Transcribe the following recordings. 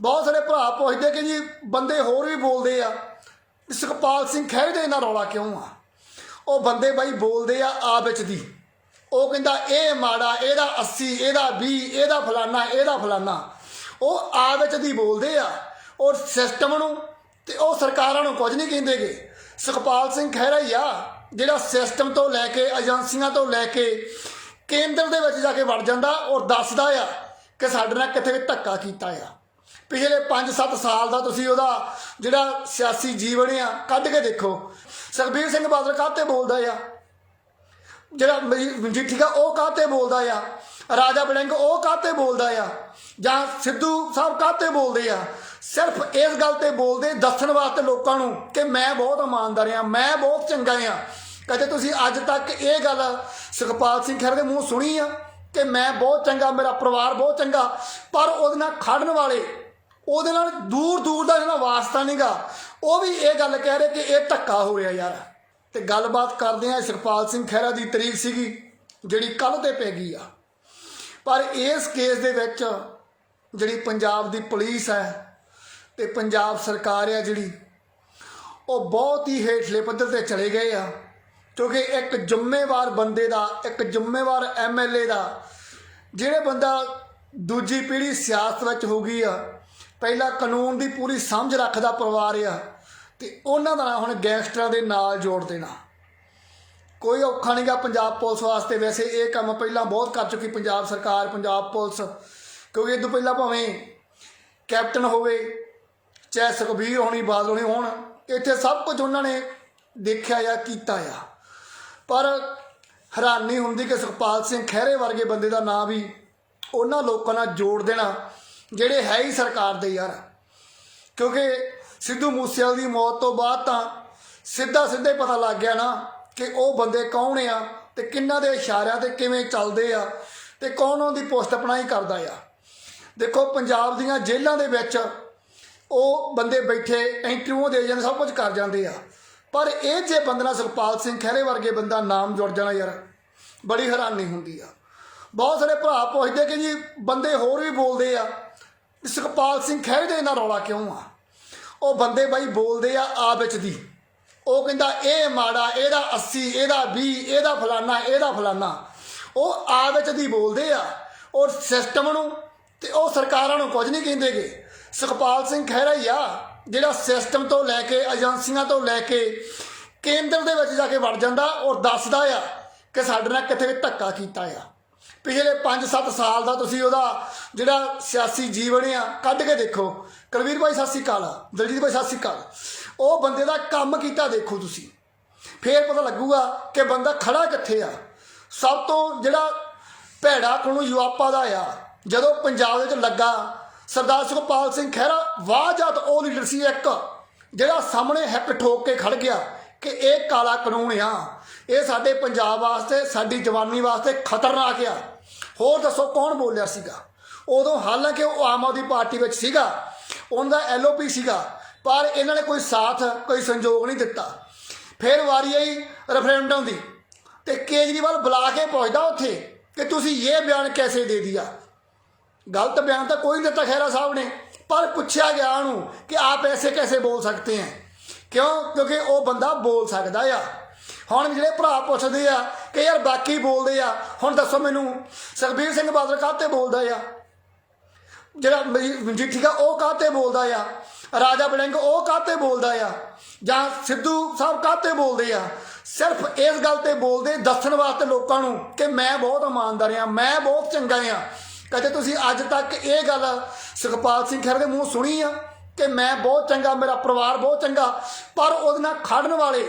ਬਹੁਤ ਸਾਰੇ ਭਰਾ ਪੁੱਛਦੇ ਕਿ ਜੀ, ਬੰਦੇ ਹੋਰ ਵੀ ਬੋਲਦੇ ਆ। ਸੁਖਪਾਲ ਸਿੰਘ ਖਹਿਰੇ ਦੇ ਨਾਲ ਰੌਲਾ ਕਿਉਂ ਆ? ਉਹ ਬੰਦੇ ਬਾਈ ਬੋਲਦੇ ਆ ਆ ਵਿੱਚ ਦੀ। ਉਹ ਕਹਿੰਦਾ, ਇਹ ਮਾੜਾ, ਇਹਦਾ 80 ਇਹਦਾ 20 ਇਹਦਾ ਫਲਾਨਾ ਇਹਦਾ ਫਲਾਨਾ। ਉਹ ਆ ਵਿੱਚ ਦੀ ਬੋਲਦੇ ਆ। ਔਰ ਸਿਸਟਮ ਨੂੰ ਤੇ ਉਹ ਸਰਕਾਰਾਂ ਨੂੰ ਕੁਝ ਨਹੀਂ ਕਹਿੰਦੇਗੇ ਸੁਖਪਾਲ ਸਿੰਘ ਖਹਿਰਾ ਹੀ ਆ, ਜਿਹੜਾ ਸਿਸਟਮ ਤੋਂ ਲੈ ਕੇ ਏਜੰਸੀਆਂ ਤੋਂ ਲੈ ਕੇ ਕੇਂਦਰ ਦੇ ਵਿੱਚ ਜਾ ਕੇ ਵੜ ਜਾਂਦਾ ਔਰ ਦੱਸਦਾ ਆ ਕਿ ਸਾਡੇ ਨਾਲ ਕਿੱਥੇ ਧੱਕਾ ਕੀਤਾ ਆ। ਪਿਛਲੇ 5-7 ਸਾਲ ਦਾ ਤੁਸੀਂ ਉਹਦਾ ਜਿਹੜਾ ਸਿਆਸੀ ਜੀਵਨ ਆ, ਕੱਢ ਕੇ ਦੇਖੋ। ਸੁਖਬੀਰ ਸਿੰਘ ਬਾਦਲ ਕਾਹਤੇ ਬੋਲਦਾ ਆ? ਜਿਹੜਾ ਮਜੀਠੀ ਦਾ ਉਹ ਕਾਹਤੇ ਬੋਲਦਾ ਆ? ਰਾਜਾ ਬੜਿੰਗ ਉਹ ਕਾਹਤੇ ਬੋਲਦਾ ਆ? ਜਾਂ ਸਿੱਧੂ ਸਾਹਿਬ ਕਾਹਤੇ ਬੋਲਦੇ ਆ? ਸਿਰਫ ਇਸ ਗੱਲ ਤੇ ਬੋਲਦੇ, ਦੱਸਣ ਵਾਸਤੇ ਲੋਕਾਂ ਨੂੰ ਕਿ ਮੈਂ ਬਹੁਤ ਇਮਾਨਦਾਰ ਆ, ਮੈਂ ਬਹੁਤ ਚੰਗਾ ਆ। ਕਦੇ ਤੁਸੀਂ ਅੱਜ ਤੱਕ ਇਹ ਗੱਲ ਸੁਖਪਾਲ ਸਿੰਘ ਖਹਿਰਾ ਦੇ ਮੂੰਹ ਸੁਣੀ ਆ ਕਿ ਮੈਂ ਬਹੁਤ ਚੰਗਾ, ਮੇਰਾ ਪਰਿਵਾਰ ਬਹੁਤ ਚੰਗਾ, ਪਰ ਉਹਦੇ ਨਾਲ ਖੜਨ ਵਾਲੇ ਉਹਦੇ ਨਾਲ ਦੂਰ ਦੂਰ ਦਾ ਜਿਹੜਾ ਵਾਸਤਾ ਨਹੀਂਗਾ ਉਹ ਵੀ ਇਹ ਗੱਲ ਕਹਿ ਰਹੇ ਕਿ ਇਹ ਧੱਕਾ ਹੋ ਰਿਹਾ ਯਾਰ। ਤੇ ਗੱਲਬਾਤ ਕਰਦੇ ਆ ਸੁਖਪਾਲ ਸਿੰਘ ਖਹਿਰਾ ਦੀ ਤਰੀਕ ਸੀਗੀ, ਜਿਹੜੀ ਕੱਲ ਤੇ ਪੈ ਗਈ ਆ। ਪਰ ਇਸ ਕੇਸ ਦੇ ਵਿੱਚ ਜਿਹੜੀ ਪੰਜਾਬ ਦੀ ਪੁਲਿਸ ਹੈ ਤੇ ਪੰਜਾਬ ਸਰਕਾਰ ਆ ਜਿਹੜੀ, ਉਹ ਬਹੁਤ ਹੀ ਹੇਠਲੇ ਪੱਧਰ ਤੇ ਚਲੇ ਗਏ ਆ। ਕਿਉਂਕਿ ਇੱਕ ਜ਼ਿੰਮੇਵਾਰ ਬੰਦੇ ਦਾ, ਇੱਕ ਜ਼ਿੰਮੇਵਾਰ ਐਮਐਲਏ ਦਾ, ਜਿਹੜੇ ਬੰਦਾ ਦੂਜੀ ਪੀੜ੍ਹੀ ਸਿਆਸਤ ਵਿੱਚ ਹੋ ਗਈ ਆ ਪਹਿਲਾਂ ਕਾਨੂੰਨ ਦੀ ਪੂਰੀ ਸਮਝ ਰੱਖਦਾ ਪਰਿਵਾਰ ਆ ਤੇ ਉਹਨਾਂ ਦਾ ਨਾਂ ਹੁਣ ਗੈਂਗਸਟਰਾਂ ਦੇ ਨਾਲ ਜੋੜ ਦੇਣਾ। ਕੋਈ ਔਖਾ ਨਹੀਂਗਾ ਪੰਜਾਬ ਪੁਲਿਸ ਵਾਸਤੇ। ਵੈਸੇ ਇਹ ਕੰਮ ਪਹਿਲਾਂ ਬਹੁਤ ਕਰ ਚੁੱਕੀ ਪੰਜਾਬ ਸਰਕਾਰ, ਪੰਜਾਬ ਪੁਲਿਸ। ਕਿਉਂਕਿ ਇਹ ਤੋਂ ਪਹਿਲਾਂ ਭਾਵੇਂ ਕੈਪਟਨ ਹੋਵੇ, ਚਾਹੇ ਸੁਖਬੀਰ ਹੋਣੀ, ਬਾਦਲ ਹੋਣੀ ਹੋਣ, ਇੱਥੇ ਸਭ ਕੁਝ ਉਹਨਾਂ ਨੇ ਦੇਖਿਆ ਜਾਂ ਕੀਤਾ ਆ। ਪਰ ਹੈਰਾਨੀ ਹੁੰਦੀ ਕਿ ਸੁਖਪਾਲ ਸਿੰਘ ਖਹਿਰੇ ਵਰਗੇ ਬੰਦੇ ਦਾ ਨਾਂ ਵੀ ਉਹਨਾਂ ਲੋਕਾਂ ਨਾਲ ਜੋੜ ਦੇਣਾ ਜਿਹੜੇ ਹੈ ਹੀ ਸਰਕਾਰ ਦੇ ਯਾਰ। ਕਿਉਂਕਿ ਸਿੱਧੂ ਮੂਸੇਵਾਲੇ ਦੀ ਮੌਤ ਤੋਂ ਬਾਅਦ ਤਾਂ ਸਿੱਧਾ ਸਿੱਧੇ ਪਤਾ ਲੱਗ ਗਿਆ ਨਾ ਕਿ ਉਹ ਬੰਦੇ ਕੌਣ ਆ ਤੇ ਕਿੰਨਾਂ ਦੇ ਇਸ਼ਾਰਿਆਂ ਤੇ ਕਿਵੇਂ ਚੱਲਦੇ ਆ ਤੇ ਕੌਣ ਉਹਦੀ ਪੋਸਟ ਅਪਣਾਈ ਕਰਦਾ ਆ। ਦੇਖੋ, ਪੰਜਾਬ ਦੀਆਂ ਜੇਲ੍ਹਾਂ ਦੇ ਵਿੱਚ ਉਹ ਬੰਦੇ ਬੈਠੇ ਇੰਟਰਵਿਊ ਦੇ ਜਾਂਦੇ, ਸਭ ਕੁਝ ਕਰ ਜਾਂਦੇ ਆ। ਪਰ ਇਹ ਜੇ ਬੰਦੇ ਨਾਲ ਸੁਖਪਾਲ ਸਿੰਘ ਖਹਿਰੇ ਵਰਗੇ ਬੰਦਾ ਨਾਮ ਜੁੜ ਜਾਣਾ ਯਾਰ, ਬੜੀ ਹੈਰਾਨੀ ਹੁੰਦੀ ਆ। ਬਹੁਤ ਸਾਰੇ ਭਰਾ ਪੁੱਛਦੇ ਕਿ ਜੀ, ਬੰਦੇ ਹੋਰ ਵੀ ਬੋਲਦੇ ਆ। ਸੁਖਪਾਲ ਸਿੰਘ ਖਹਿਰੇ ਦੇ ਨਾਲ ਰੌਲਾ ਕਿਉਂ ਆ? ਉਹ ਬੰਦੇ ਬਾਈ ਬੋਲਦੇ ਆ ਆ ਵਿੱਚ ਦੀ। ਉਹ ਕਹਿੰਦਾ, ਇਹ ਮਾੜਾ, ਇਹਦਾ 80 ਇਹਦਾ 20 ਇਹਦਾ ਫਲਾਨਾ ਇਹਦਾ ਫਲਾਨਾ। ਉਹ ਆ ਵਿੱਚ ਦੀ ਬੋਲਦੇ ਆ ਔਰ ਸਿਸਟਮ ਨੂੰ ਤੇ ਉਹ ਸਰਕਾਰਾਂ ਨੂੰ ਕੁਝ ਨਹੀਂ ਕਹਿੰਦੇਗੇ। ਸੁਖਪਾਲ ਸਿੰਘ ਖਹਿਰਾ ਹੀ ਆ, ਜਿਹੜਾ ਸਿਸਟਮ ਤੋਂ ਲੈ ਕੇ ਏਜੰਸੀਆਂ ਤੋਂ ਲੈ ਕੇ ਕੇਂਦਰ ਦੇ ਵਿੱਚ ਜਾ ਕੇ ਵੜ ਜਾਂਦਾ ਔਰ ਦੱਸਦਾ ਆ ਕਿ ਸਾਡੇ ਨਾਲ ਕਿੱਥੇ ਧੱਕਾ ਕੀਤਾ ਆ। ਪਿਛਲੇ 5-7 ਸਾਲ ਦਾ ਤੁਸੀਂ ਉਹਦਾ ਜਿਹੜਾ ਸਿਆਸੀ ਜੀਵਨ ਆ, ਕੱਢ ਕੇ ਦੇਖੋ। ਕੁਲਵੀਰ ਭਾਈ, ਸਤਿ ਸ਼੍ਰੀ ਅਕਾਲ। ਦਲਜੀਤ ਭਾਈ, ਸਤਿ ਸ਼੍ਰੀ ਅਕਾਲ। ਉਹ ਬੰਦੇ ਦਾ ਕੰਮ ਕੀਤਾ ਦੇਖੋ ਤੁਸੀਂ। ਫੇਰ ਪਤਾ ਲੱਗੂਗਾ ਕਿ ਬੰਦਾ ਖੜਾ ਕਿੱਥੇ ਆ। ਸਭ ਤੋਂ ਜਿਹੜਾ ਭੈੜਾ ਕਾਨੂੰਨ ਯੂਆਪਾ ਦਾ ਆ। ਜਦੋਂ ਪੰਜਾਬ ਵਿੱਚ ਲੱਗਾ, ਸਰਦਾਰ ਸੁਖਪਾਲ ਸਿੰਘ ਖਹਿਰਾ ਵਾਹ ਜਾਤ ਉਹ ਲੀਡਰ ਸੀ ਇੱਕ, ਜਿਹੜਾ ਸਾਹਮਣੇ ਹੱਕ ਠੋਕ ਕੇ ਖੜ ਗਿਆ। ਕਿ ਇਹ ਕਾਲਾ ਕਾਨੂੰਨ ਆ। ਇਹ ਸਾਡੇ ਪੰਜਾਬ ਵਾਸਤੇ, ਸਾਡੀ ਜਵਾਨੀ ਵਾਸਤੇ ਖਤਰਨਾਕ ਆ। ਹੋਰ ਦੱਸੋ ਕੌਣ ਬੋਲਿਆ ਸੀਗਾ? ਉਦੋਂ ਹਾਲਾਂਕਿ ਉਹ ਆਮ ਆਦਮੀ ਪਾਰਟੀ ਵਿੱਚ ਸੀਗਾ ਉਹਨਾਂ ਦਾ ਐਲਓਪੀ ਸੀਗਾ, ਪਰ ਇਹਨਾਂ ਨੇ ਕੋਈ ਸਾਥ, ਕੋਈ ਸੰਯੋਗ ਨਹੀਂ ਦਿੱਤਾ। ਫਿਰ ਵਾਰੀ ਆਈ ਰੈਫਰੈਂਡਮ ਦੀ, ਤੇ ਕੇਜਰੀਵਾਲ ਬੁਲਾ ਕੇ ਪੁੱਛਦਾ ਉੱਥੇ ਕਿ ਤੁਸੀਂ ਇਹ ਬਿਆਨ ਕੈਸੇ ਦੇ ਦਿਆ? ਗਲਤ ਬਿਆਨ ਤਾਂ ਕੋਈ ਨਹੀਂ ਦਿੱਤਾ ਖੈਰਾ ਸਾਹਿਬ ਨੇ, ਪਰ ਪੁੱਛਿਆ ਗਿਆ ਉਹਨੂੰ ਕਿ ਆਪ ਐਸੇ ਕੈਸੇ ਬੋਲ ਸਕਤੇ ਹੈ ਕਿਉਂ? ਕਿਉਂਕਿ ਉਹ ਬੰਦਾ ਬੋਲ ਸਕਦਾ ਆ। ਹੁਣ ਜਿਹੜੇ ਭਰਾ ਪੁੱਛਦੇ ਆ ਕਿ ਯਾਰ ਬਾਕੀ ਬੋਲਦੇ ਆ, ਹੁਣ ਦੱਸੋ ਮੈਨੂੰ, ਸੁਖਬੀਰ ਸਿੰਘ ਬਾਦਲ ਕਾਹਤੇ ਬੋਲਦਾ ਆ? ਜਿਹੜਾ ਮਜੀਠੀ ਦਾ ਉਹ ਕਾਹਤੇ ਬੋਲਦਾ ਆ? ਰਾਜਾ ਬੜਿੰਗ ਉਹ ਕਾਹਤੇ ਬੋਲਦਾ ਆ? ਜਾਂ ਸਿੱਧੂ ਸਾਹਿਬ ਕਾਹਤੇ ਬੋਲਦੇ ਆ? ਸਿਰਫ ਇਸ ਗੱਲ ਤੇ ਬੋਲਦੇ, ਦੱਸਣ ਵਾਸਤੇ ਲੋਕਾਂ ਨੂੰ ਕਿ ਮੈਂ ਬਹੁਤ ਇਮਾਨਦਾਰ ਆ, ਮੈਂ ਬਹੁਤ ਚੰਗਾ ਆ। ਕਦੇ ਤੁਸੀਂ ਅੱਜ ਤੱਕ ਇਹ ਗੱਲ ਸੁਖਪਾਲ ਸਿੰਘ ਖਹਿਰਾ ਦੇ ਮੂੰਹ ਸੁਣੀ ਆ? ਕਿ ਮੈਂ ਬਹੁਤ ਚੰਗਾ, ਮੇਰਾ ਪਰਿਵਾਰ ਬਹੁਤ ਚੰਗਾ, ਪਰ ਉਹਦੇ ਨਾਲ ਖੜਨ ਵਾਲੇ,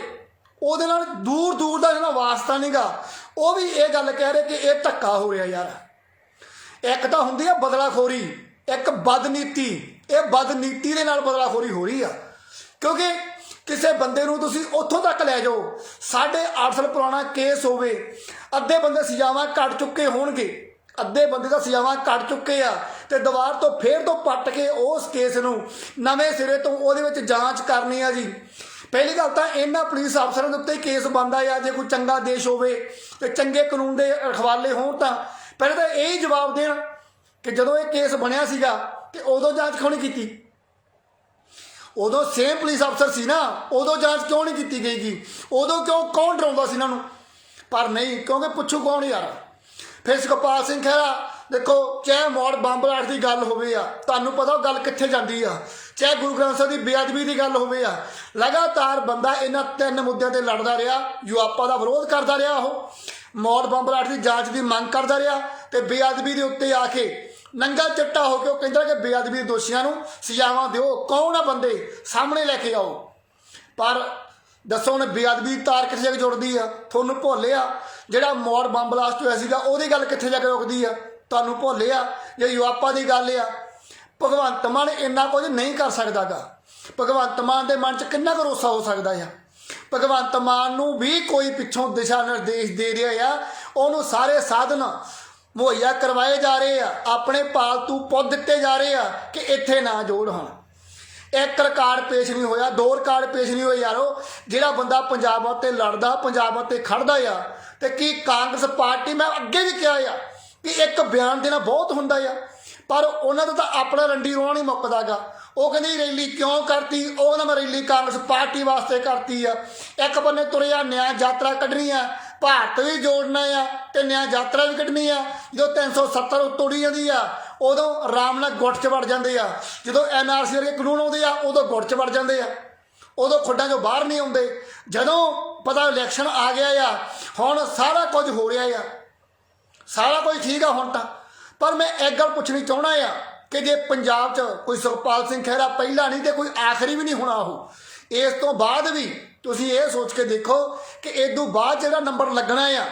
ਉਹਦੇ ਨਾਲ ਦੂਰ ਦੂਰ ਦਾ ਜਿਹੜਾ ਵਾਸਤਾ ਨਹੀਂਗਾ ਉਹ ਵੀ ਇਹ ਗੱਲ ਕਹਿ ਰਹੇ ਕਿ ਇਹ ਧੱਕਾ ਹੋ ਰਿਹਾ ਯਾਰ। ਇੱਕ ਤਾਂ ਹੁੰਦੀ ਆ ਬਦਲਾਖੋਰੀ, ਇੱਕ ਬਦਨੀਤੀ, ਇਹ ਬਦਨੀਤੀ ਦੇ ਨਾਲ ਬਦਲਾਖੋਰੀ ਹੋ ਰਹੀ ਆ। ਕਿਉਂਕਿ ਕਿਸੇ ਬੰਦੇ ਨੂੰ ਤੁਸੀਂ ਉੱਥੋਂ ਤੱਕ ਲੈ ਜਾਓ 8.5 ਸਾਲ ਪੁਰਾਣਾ ਕੇਸ ਹੋਵੇ, ਅੱਧੇ ਬੰਦੇ ਸਜ਼ਾਵਾਂ ਕੱਟ ਚੁੱਕੇ ਹੋਣਗੇ, ਅੱਧੇ ਬੰਦੇ ਦਾ ਸਜ਼ਾਵਾਂ ਕੱਟ ਚੁੱਕੇ ਆ ਤੇ ਦੁਬਾਰ ਤੋਂ ਫੇਰ ਤੋਂ ਪੱਟ ਕੇ ਉਸ ਕੇਸ ਨੂੰ ਨਵੇਂ ਸਿਰੇ ਤੋਂ ਉਹਦੇ ਵਿੱਚ ਜਾਂਚ ਕਰਨੀ ਆ ਜੀ। ਪਹਿਲੀ ਗੱਲ ਤਾਂ ਇਹਨਾਂ ਪੁਲਿਸ ਅਫਸਰਾਂ ਦੇ ਉੱਤੇ ਹੀ ਕੇਸ ਬੰਦਾ ਆ, ਜੇ ਕੋਈ ਚੰਗਾ ਦੇਸ਼ ਹੋਵੇ ਤੇ ਚੰਗੇ ਕਾਨੂੰਨ ਦੇ ਰਖਵਾਲੇ ਹੋਣ ਤਾਂ। ਪਹਿਲਾਂ ਤਾਂ ਇਹ ਹੀ ਜਵਾਬ ਦੇਣ ਕਿ ਜਦੋਂ ਇਹ ਕੇਸ ਬਣਿਆ ਸੀਗਾ ਤੇ ਉਦੋਂ ਜਾਂਚ ਕਿਉਂ ਨਹੀਂ ਕੀਤੀ? ਉਦੋਂ ਸੇਮ ਪੁਲਿਸ ਅਫਸਰ ਸੀ ਨਾ, ਉਦੋਂ ਜਾਂਚ ਕਿਉਂ ਨਹੀਂ ਕੀਤੀ ਗਈ ਜੀ? ਉਦੋਂ ਕਿਉਂ ਕੌਣ ਡਰਾਉਂਦਾ ਸੀ ਇਹਨਾਂ ਨੂੰ? ਪਰ ਨਹੀਂ, ਕਿਉਂਕਿ ਪੁੱਛੂ ਕੌਣ ਯਾਰ? ਫਿਰ ਸੁਖਪਾਲ ਸਿੰਘ ਖਹਿਰਾ, ਦੇਖੋ, ਚਾਹੇ ਮੋੜ ਬੰਬ ਦੀ ਗੱਲ ਹੋਵੇ ਆ, ਤੁਹਾਨੂੰ ਪਤਾ ਉਹ ਗੱਲ ਕਿੱਥੇ ਜਾਂਦੀ ਆ। ਚਾਹੇ ਗੁਰੂ ਗ੍ਰੰਥ ਸਾਹਿਬ ਦੀ ਬੇਅਦਬੀ ਦੀ ਗੱਲ ਹੋਵੇ ਆ, ਲਗਾਤਾਰ ਬੰਦਾ ਇਹਨਾਂ ਤਿੰਨ ਮੁੱਦਿਆਂ ਤੇ ਲੜਦਾ ਰਿਹਾ ਜੋ ਦਾ ਵਿਰੋਧ ਕਰਦਾ ਰਿਹਾ ਉਹ, ਮੋੜ ਬੰਬ ਦੀ ਜਾਂਚ ਦੀ ਮੰਗ ਕਰਦਾ ਰਿਹਾ ਤੇ ਬੇਅਦਬੀ ਦੇ ਉੱਤੇ ਆ ਕੇ ਨੰਗਾ ਚੱਟਾ ਹੋ ਕੇ ਉਹ ਕਹਿੰਦਾ ਕਿ ਬੇਅਦਬੀ ਦੇ ਦੋਸ਼ੀਆਂ ਨੂੰ ਸਜ਼ਾਵਾਂ ਦਿਓ, ਕੌਣ ਆ ਬੰਦੇ? ਸਾਹਮਣੇ ਲੈ ਕੇ ਆਓ। ਪਰ ਦੱਸੋ ਹੁਣ ਬੇਅਦਬੀ ਤਾਰ ਕਿੱਥੇ ਜਾ ਕੇ ਜੁੜਦੀ ਆ? ਤੁਹਾਨੂੰ ਭੁੱਲਿਆ ਜਿਹੜਾ ਮੋੜ ਬੰਬ ਬਲਾਸਟ ਹੋਇਆ ਸੀਗਾ, ਉਹਦੀ ਗੱਲ ਕਿੱਥੇ ਜਾ ਕੇ ਰੁਕਦੀ ਆ? ਤੁਹਾਨੂੰ ਭੁੱਲਿਆ ਜੇ ਯੁਵਾਪਾ ਦੀ ਗੱਲ ਆ, ਭਗਵੰਤ ਮਾਨ ਇੰਨਾ ਕੁਝ ਨਹੀਂ ਕਰ ਸਕਦਾਗਾ। ਭਗਵੰਤ ਮਾਨ ਦੇ ਮਨ 'ਚ ਕਿੰਨਾ ਕੁ ਰੋਸਾ ਹੋ ਸਕਦਾ ਆ? ਭਗਵੰਤ ਮਾਨ ਨੂੰ ਵੀ ਕੋਈ ਪਿੱਛੋਂ ਦਿਸ਼ਾ ਨਿਰਦੇਸ਼ ਦੇ ਰਿਹਾ ਆ। ਉਹਨੂੰ ਸਾਰੇ ਸਾਧਨ ਮੁਹੱਈਆ ਕਰਵਾਏ ਜਾ ਰਹੇ ਆ। ਆਪਣੇ ਪਾਲਤੂ ਪੁੱਤ ਦਿੱਤੇ ਜਾ ਰਹੇ ਆ ਕਿ ਇੱਥੇ ਨਾ ਜੋੜ ਹੁਣ। ਇੱਕ ਰਿਕਾਰਡ ਪੇਸ਼ ਨਹੀਂ ਹੋਇਆ, ਦੋ ਰਿਕਾਰਡ ਪੇਸ਼ ਨਹੀਂ ਹੋਏ ਯਾਰੋ। ਜਿਹੜਾ ਬੰਦਾ ਪੰਜਾਬ ਉੱਤੇ ਲੜਦਾ, ਪੰਜਾਬ ਉੱਤੇ ਖੜਦਾ ਆ, ਤੇ ਕੀ ਕਾਂਗਰਸ ਪਾਰਟੀ, ਮੈਂ ਅੱਗੇ ਵੀ ਕਿਹਾ ਆ ਕਿ ਇੱਕ ਬਿਆਨ ਦੇਣਾ ਬਹੁਤ ਹੁੰਦਾ ਆ, ਪਰ ਉਹਨਾਂ ਦਾ ਤਾਂ ਆਪਣਾ ਰੰਡੀ ਰੋਣਾ ਨਹੀਂ ਮੁੱਕਦਾਗਾ ਉਹ ਕਹਿੰਦੀ ਰੈਲੀ ਕਿਉਂ ਕਰਤੀ? ਉਹ ਕਹਿੰਦਾ ਮੈਂ ਰੈਲੀ ਕਾਂਗਰਸ ਪਾਰਟੀ ਵਾਸਤੇ ਕਰਤੀ ਆ। ਇੱਕ ਬੰਨੇ ਤੁਰਿਆ, ਨਿਆਂ ਯਾਤਰਾ ਕੱਢਣੀ ਆ, ਭਾਰਤ ਵੀ ਜੋੜਨਾ ਆ, ਤੇ ਨਿਆਂ ਯਾਤਰਾ ਵੀ ਕੱਢਣੀ ਆ ਜਦੋਂ 370 ਤੋੜੀ ਜਾਂਦੀ ਆ। ਉਦੋਂ ਆਰਾਮ ਨਾਲ ਗੁੱਟ 'ਚ ਵੜ ਜਾਂਦੇ ਆ। ਜਦੋਂ ਐਨਆਰਸੀ ਵਰਗੇ ਕਾਨੂੰਨ ਆਉਂਦੇ ਆ, ਉਦੋਂ ਗੁੱਟ 'ਚ ਵੜ ਜਾਂਦੇ ਆ। ਉਦੋਂ ਖੁੱਡਾਂ 'ਚੋਂ ਬਾਹਰ ਨਹੀਂ ਆਉਂਦੇ। ਜਦੋਂ ਪਤਾ ਇਲੈਕਸ਼ਨ ਆ ਗਿਆ ਆ, ਹੁਣ ਸਾਰਾ ਕੁਝ ਹੋ ਰਿਹਾ ਆ। ਸਾਰਾ ਕੁਝ ਠੀਕ ਆ ਹੁਣ ਤਾਂ। ਪਰ ਮੈਂ ਇੱਕ ਗੱਲ ਪੁੱਛਣੀ ਚਾਹਣਾ ਆ ਕਿ ਜੇ ਪੰਜਾਬ 'ਚ ਕੋਈ ਸੁਖਪਾਲ ਸਿੰਘ ਖਹਿਰਾ ਪਹਿਲਾ ਨਹੀਂ ਤੇ ਕੋਈ ਆਖਰੀ ਵੀ ਨਹੀਂ ਹੋਣਾ ਉਹ, ਇਸ ਤੋਂ ਬਾਅਦ ਵੀ ਤੁਸੀਂ ਇਹ ਸੋਚ ਕੇ ਦੇਖੋ ਕਿ ਇਸ ਤੋਂ ਬਾਅਦ ਜਿਹੜਾ ਨੰਬਰ ਲੱਗਣਾ ਆ,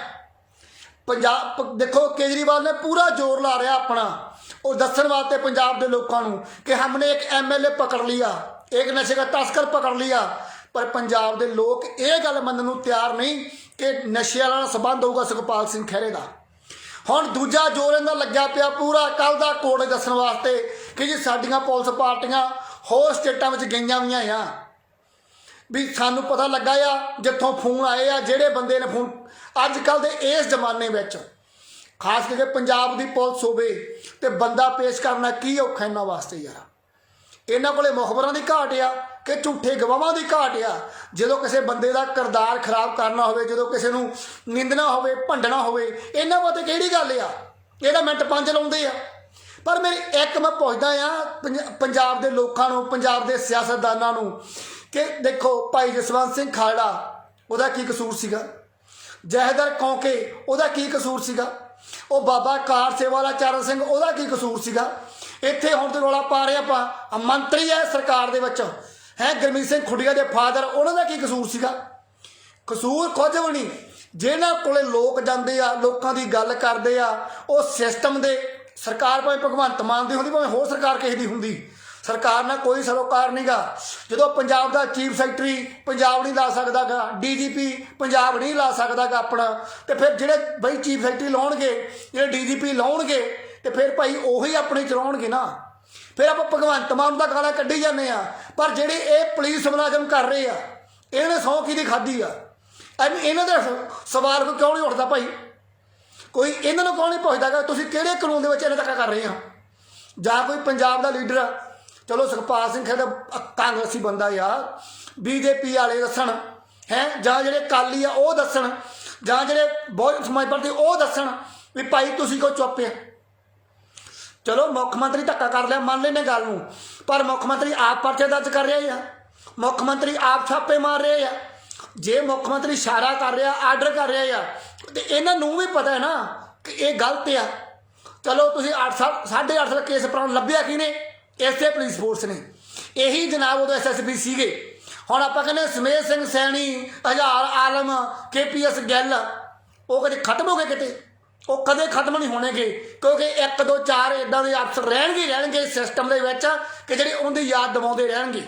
ਪੰਜਾਬ, ਦੇਖੋ ਕੇਜਰੀਵਾਲ ਨੇ ਪੂਰਾ ਜ਼ੋਰ ਲਾ ਰਿਹਾ ਆਪਣਾ। ਉਹ ਦੱਸਣ ਵਾਸਤੇ ਪੰਜਾਬ ਦੇ ਲੋਕਾਂ ਨੂੰ ਕਿ ਹਮਨੇ ਇੱਕ ਐਮਐਲਏ ਪਕੜ ਲਿਆ, ਇੱਕ ਨਸ਼ੇ ਦਾ ਤਸਕਰ ਪਕੜ ਲਿਆ। ਪਰ ਪੰਜਾਬ ਦੇ ਲੋਕ ਇਹ ਗੱਲ ਮੰਨਣ ਨੂੰ ਤਿਆਰ ਨਹੀਂ ਕਿ ਨਸ਼ੇ ਵਾਲਾ ਨਾਲ ਸੰਬੰਧ ਹੋਊਗਾ ਸੁਖਪਾਲ ਸਿੰਘ ਖਹਿਰੇ ਦਾ। ਹੁਣ ਦੂਜਾ ਜ਼ੋਰ ਇਹਦਾ ਲੱਗਿਆ ਪਿਆ ਪੂਰਾ ਕੱਲ ਦਾ ਕੋਡ ਦੱਸਣ ਵਾਸਤੇ ਕਿ ਜੀ ਸਾਡੀਆਂ ਪੁਲਿਸ ਪਾਰਟੀਆਂ ਹੋਰ ਸਟੇਟਾਂ ਵਿੱਚ ਗਈਆਂ ਹੋਈਆਂ ਆ। ਵੀ ਸਾਨੂੰ ਪਤਾ ਲੱਗਾ ਆ, ਜਿੱਥੋਂ ਫੋਨ ਆਏ ਆ, ਜਿਹੜੇ ਬੰਦੇ ਨੇ ਫੋਨ, ਅੱਜ ਕੱਲ ਦੇ ਇਸ ਜ਼ਮਾਨੇ ਵਿੱਚ ਖਾਸ ਕਰਕੇ ਪੰਜਾਬ ਦੀ ਪੁਲਿਸ ਹੋਵੇ ਤੇ ਬੰਦਾ ਪੇਸ਼ ਕਰਨਾ ਕੀ ਔਖਾ ਇਹਨਾਂ ਵਾਸਤੇ ਯਾਰ। ਇਹਨਾਂ ਕੋਲੇ ਮੁਖਬਰਾਂ ਦੀ ਘਾਟ ਆ ਕਿ ਝੂਠੇ ਗਵਾਹਾਂ ਦੀ ਘਾਟ ਆ। ਜਦੋਂ ਕਿਸੇ ਬੰਦੇ ਦਾ ਕਿਰਦਾਰ ਖਰਾਬ ਕਰਨਾ ਹੋਵੇ, ਜਦੋਂ ਕਿਸੇ ਨੂੰ ਨਿੰਦਣਾ ਹੋਵੇ, ਭੰਡਣਾ ਹੋਵੇ, ਇਹਨਾਂ ਵਾਸਤੇ ਕਿਹੜੀ ਗੱਲ ਆ? ਇਹਦਾ ਮਿੰਟ ਪੰਜ ਲਾਉਂਦੇ ਆ। ਪਰ ਮੈਂ ਇੱਕ ਮੈਂ ਪੁੱਛਦਾ ਆ ਪੰਜਾਬ ਦੇ ਲੋਕਾਂ ਨੂੰ, ਪੰਜਾਬ ਦੇ ਸਿਆਸਤਦਾਨਾਂ ਨੂੰ ਕਿ ਦੇਖੋ ਭਾਈ ਜਸਵੰਤ ਸਿੰਘ ਖਾਲੜਾ, ਉਹਦਾ ਕੀ ਕਸੂਰ ਸੀਗਾ? ਜਹਦਰ ਕੌਂਕੇ, ਉਹਦਾ ਕੀ ਕਸੂਰ ਸੀਗਾ? ਉਹ ਬਾਬਾ ਕਾਰ ਸੇਵਾ ਵਾਲਾ ਚਰਨ ਸਿੰਘ, ਉਹਦਾ ਕੀ ਕਸੂਰ ਸੀਗਾ? ਇੱਥੇ ਹੁਣ ਤੇ ਰੋਲਾ ਪਾ ਰਹੇ ਆਪਾਂ। ਮੰਤਰੀ ਹੈ ਸਰਕਾਰ ਦੇ ਵਿੱਚ। ਹੈ, ਗੁਰਮੀਤ ਸਿੰਘ ਖੁੱਡੀਆ ਦੇ ਫਾਦਰ, ਉਹਨਾਂ ਦਾ ਕੀ ਕਸੂਰ ਸੀਗਾ? ਕਸੂਰ ਕੁਝ ਵੀ ਨਹੀਂ। ਜਿਹਨਾਂ ਕੋਲੇ ਲੋਕ ਜਾਂਦੇ ਆ, ਲੋਕਾਂ ਦੀ ਗੱਲ ਕਰਦੇ ਆ, ਉਹ ਸਿਸਟਮ ਦੇ ਸਰਕਾਰ ਭਾਵੇਂ ਭਗਵੰਤ ਮਾਨ ਦੀ ਹੁੰਦੀ, ਭਾਵੇਂ ਹੋਰ ਸਰਕਾਰ ਕਿਸੇ ਦੀ ਹੁੰਦੀ ਸਰਕਾਰ ਨਾਲ ਕੋਈ ਸਰੋਕਾਰ ਨਹੀਂਗਾ ਜਦੋਂ ਪੰਜਾਬ ਦਾ ਚੀਫ ਸੈਕਟਰੀ ਪੰਜਾਬ ਨਹੀਂ ਲਾ ਸਕਦਾਗਾ ਡੀਜੀਪੀ ਪੰਜਾਬ ਨਹੀਂ ਲਾ ਸਕਦਾਗਾ ਆਪਣਾ, ਤੇ ਫਿਰ ਜਿਹੜੇ ਬਈ ਚੀਫ ਸੈਕਟਰੀ ਲਾਉਣਗੇ, ਜਿਹੜੇ ਡੀਜੀਪੀ ਲਾਉਣਗੇ, ਤੇ ਫਿਰ ਭਾਈ ਉਹੀ ਆਪਣੇ ਚਲਾਉਣਗੇ ਨਾ। ਫਿਰ ਆਪਾਂ ਭਗਵੰਤ ਮਾਨ ਦਾ ਗਾਲਾਂ ਕੱਢੀ ਜਾਂਦੇ ਆ ਪਰ ਜਿਹੜੇ ਇਹ ਪੁਲਿਸ ਮੁਲਾਜ਼ਮ ਕਰ ਰਹੇ ਆ, ਇਹਨੇ ਸੌ ਕਿਹਦੀ ਖਾਦੀ ਆ? ਇਹਨਾਂ ਦਾ ਸ- ਸਵਾਲ ਕੋਈ ਕਿਉਂ ਨਹੀਂ ਉੱਠਦਾ ਭਾਈ? ਕੋਈ ਇਹਨਾਂ ਨੂੰ ਕਿਉਂ ਨਹੀਂ ਪੁੱਛਦਾ ਕਿ ਤੁਸੀਂ ਕਿਹੜੇ ਕਾਨੂੰਨ ਦੇ ਵਿੱਚ ਇਹਨਾਂ ਤੱਕ ਕਰ ਰਹੇ ਆ ਜਾਂ ਕੋਈ ਪੰਜਾਬ ਦਾ ਲੀਡਰ ਚਲੋ ਸੁਖਪਾਲ ਸਿੰਘ ਖੇਡ ਕਾਂਗਰਸੀ ਬੰਦਾ ਯਾਰ। ਬੀਜੇਪੀ ਵਾਲੇ ਦੱਸਣ, ਹੈ? ਜਾਂ ਜਿਹੜੇ ਕਾਲੀ ਆ, ਉਹ ਦੱਸਣ। ਜਾਂ ਜਿਹੜੇ ਬਹੁਤ ਸਮਾਜ ਪਾਰਟੀ, ਉਹ ਦੱਸਣ ਵੀ ਭਾਈ ਤੁਸੀਂ ਕੋ ਚੁੱਪ ਆ? ਚਲੋ ਮੁੱਖ ਮੰਤਰੀ ਧੱਕਾ ਕਰ ਲਿਆ, ਮੰਨ ਲੈਨੇ ਗੱਲ ਨੂੰ। ਪਰ ਮੁੱਖ ਮੰਤਰੀ ਆਪ ਪਰਚੇ ਦਰਜ ਕਰ ਰਹੇ ਆ। ਮੁੱਖ ਮੰਤਰੀ ਆਪ ਛਾਪੇ ਮਾਰ ਰਹੇ ਆ। ਜੇ ਮੁੱਖ ਮੰਤਰੀ ਇਸ਼ਾਰਾ ਕਰ ਰਿਹਾ, ਆਰਡਰ ਕਰ ਰਿਹਾ ਆ, ਤੇ ਇਹਨਾਂ ਨੂੰ ਵੀ ਪਤਾ ਹੈ ਨਾ ਕਿ ਇਹ ਗਲਤ ਆ। ਚਲੋ ਤੁਸੀਂ 8 8.5 ਸਾਲ ਕੇਸ ਪ੍ਰਾਣ ਲੱਭਿਆ ਕਿਨੇ ਇਸੇ ਪੁਲਿਸ ਫੋਰਸ ਨੇ। ਇਹੀ ਜਨਾਬ ਉਦੋਂ ਐਸਐਸਪੀ ਸੀਗੇ। ਹੁਣ ਆਪਾਂ ਕਹਿੰਦੇ ਸਮੇਤ ਸਿੰਘ ਸੈਣੀ, ਹਜ਼ਾਰ ਆਲਮ ਕੇਪੀਐਸ ਗਿੱਲ, ਉਹ ਕਦੇ ਖਤਮ ਹੋ ਗਏ ਕਿਤੇ? ਉਹ ਕਦੇ ਖਤਮ ਨਹੀਂ ਹੋਣਗੇ, ਕਿਉਂਕਿ ਇੱਕ, ਦੋ, ਚਾਰ ਇਦਾਂ ਦੇ ਅਫਸਰ ਰਹਿਣਗੇ ਰਹਿਣਗੇ ਸਿਸਟਮ ਦੇ ਵਿੱਚ ਕਿ ਜਿਹੜੇ ਉਹਦੀ ਯਾਦ ਦਿਵਾਉਂਦੇ ਰਹਿਣਗੇ।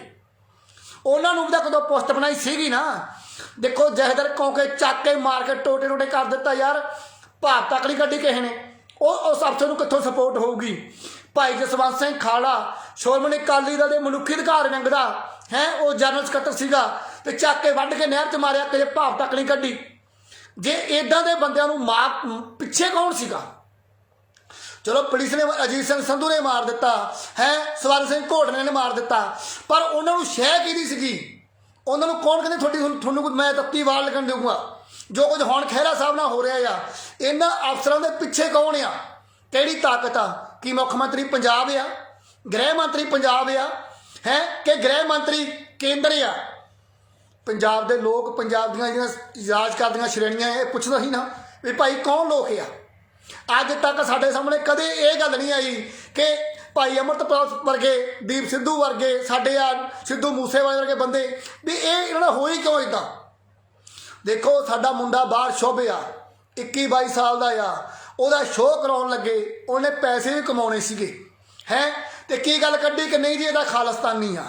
ਉਹਨਾਂ ਨੂੰ ਵੀ ਤਾਂ ਕਦੋਂ ਪੋਸਟ ਬਣਾਈ ਸੀਗੀ ਨਾ। ਦੇਖੋ, ਜਹਦਰ ਕੌਂਕੇ ਚੱਕ ਕੇ ਮਾਰ ਕੇ ਟੋਟੇ ਟੋਟੇ ਕਰ ਦਿੱਤਾ ਯਾਰ। ਭਾਰਤ ਤੱਕ ਨਹੀਂ ਕੱਢੀ ਕਿਸੇ ਨੇ। ਉਹ ਉਸ ਅਫਸਰ ਨੂੰ ਕਿੱਥੋਂ ਸਪੋਰਟ ਹੋਊਗੀ? ਭਾਈ ਜਸਵੰਤ ਸਿੰਘ ਖਾਲਾ, ਸ਼੍ਰੋਮਣੀ ਅਕਾਲੀ ਦਲ ਦੇ ਮਨੁੱਖੀ ਅਧਿਕਾਰ ਵਿੰਗ ਦਾ ਹੈ, ਉਹ ਜਨਰਲ ਸਕੱਤਰ ਸੀਗਾ ਤੇ ਚੱਕ ਕੇ ਵੱਢ ਕੇ ਨਹਿਰ 'ਚ ਮਾਰਿਆ ਕਿ ਭਾਵ ਤੱਕ ਨਹੀਂ ਕੱਢੀ। ਜੇ ਇਦਾਂ ਦੇ ਬੰਦਿਆਂ ਨੂੰ ਮਾਰ, ਪਿੱਛੇ ਕੌਣ ਸੀਗਾ? ਚਲੋ, ਪੁਲਿਸ ਨੇ ਅਜੀਤ ਸਿੰਘ ਸੰਧੂ ਨੇ ਮਾਰ ਦਿੱਤਾ, ਹੈ, ਸਵਰਨ ਸਿੰਘ ਘੋਟਨੇ ਨੇ ਮਾਰ ਦਿੱਤਾ, ਪਰ ਉਹਨਾਂ ਨੂੰ ਸ਼ਹਿ ਕਿਹਦੀ ਸੀਗੀ? ਉਹਨਾਂ ਨੂੰ ਕੌਣ ਕਹਿੰਦੇ ਤੁਹਾਡੀ ਤੁਹਾਨੂੰ- ਤੁਹਾਨੂੰ ਮੈਂ ਤੱਤੀ ਵਾਲ ਲੱਗਣ ਦੇਊਗਾ। ਜੋ ਕੁਝ ਹੁਣ ਖਹਿਰਾ ਸਾਹਿਬ ਨਾਲ ਹੋ ਰਿਹਾ ਆ, ਇਹਨਾਂ ਅਫਸਰਾਂ ਦੇ ਪਿੱਛੇ ਕੌਣ ਆ? ਕਿਹੜੀ ਤਾਕਤ ਆ? ਕੀ ਮੁੱਖ ਮੰਤਰੀ ਪੰਜਾਬ ਆ? ਗ੍ਰਹਿ ਮੰਤਰੀ ਪੰਜਾਬ ਆ? ਹੈ? ਕਿ ਗ੍ਰਹਿ ਮੰਤਰੀ ਕੇਂਦਰ ਆ? ਪੰਜਾਬ ਦੇ ਲੋਕ ਪੰਜਾਬ ਦੀਆਂ ਜਿਹੜੀਆਂ ਰਾਜ ਕਰਦੀਆਂ ਸ਼੍ਰੇਣੀਆਂ, ਇਹ ਪੁੱਛਦਾ ਹੀ ਨਾ ਵੀ ਭਾਈ ਕੌਣ ਲੋਕ ਆ? ਅੱਜ ਤੱਕ ਸਾਡੇ ਸਾਹਮਣੇ ਕਦੇ ਇਹ ਗੱਲ ਨਹੀਂ ਆਈ ਕਿ ਭਾਈ ਅਮਰਤਪਾਲ ਵਰਗੇ, ਦੀਪ ਸਿੱਧੂ ਵਰਗੇ, ਸਾਡੇ ਆ ਸਿੱਧੂ ਮੂਸੇਵਾਲੇ ਵਰਗੇ ਬੰਦੇ ਵੀ ਇਹ ਇਹਨਾਂ ਨਾਲ ਹੋਈ ਕਿਉਂ ਇਦਾਂ ਦੇਖੋ, ਸਾਡਾ ਮੁੰਡਾ ਬਾਹਰ ਸ਼ੁਭ ਆ 21 22 ਸਾਲ ਦਾ ਆ। ਉਹਦਾ ਸ਼ੋਅ ਕਰਾਉਣ ਲੱਗੇ, ਉਹਨੇ ਪੈਸੇ ਵੀ ਕਮਾਉਣੇ ਸੀਗੇ। ਹੈ? ਤੇ ਕੀ ਗੱਲ ਕੱਢੀ ਕਿ ਨਹੀਂ ਜੀ ਇਹਦਾ ਖਾਲਸਤਾਨੀ ਆ।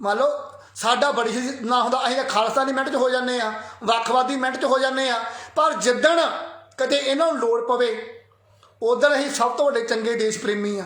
ਮੰਨ ਲਓ, ਸਾਡਾ ਬੜੀ ਨਾ ਹੁੰਦਾ, ਅਸੀਂ ਤਾਂ ਖਾਲਸਾਨੀ ਮਿੰਟ 'ਚ ਹੋ ਜਾਂਦੇ ਆ, ਵੱਖਵਾਦੀ ਮਿੰਟ 'ਚ ਹੋ ਜਾਂਦੇ ਆ। ਪਰ ਜਿੱਦਣ ਕਦੇ ਇਹਨਾਂ ਨੂੰ ਲੋੜ ਪਵੇ, ਉਦੋਂ ਅਸੀਂ ਸਭ ਤੋਂ ਵੱਡੇ ਚੰਗੇ ਦੇਸ਼ ਪ੍ਰੇਮੀ ਆ।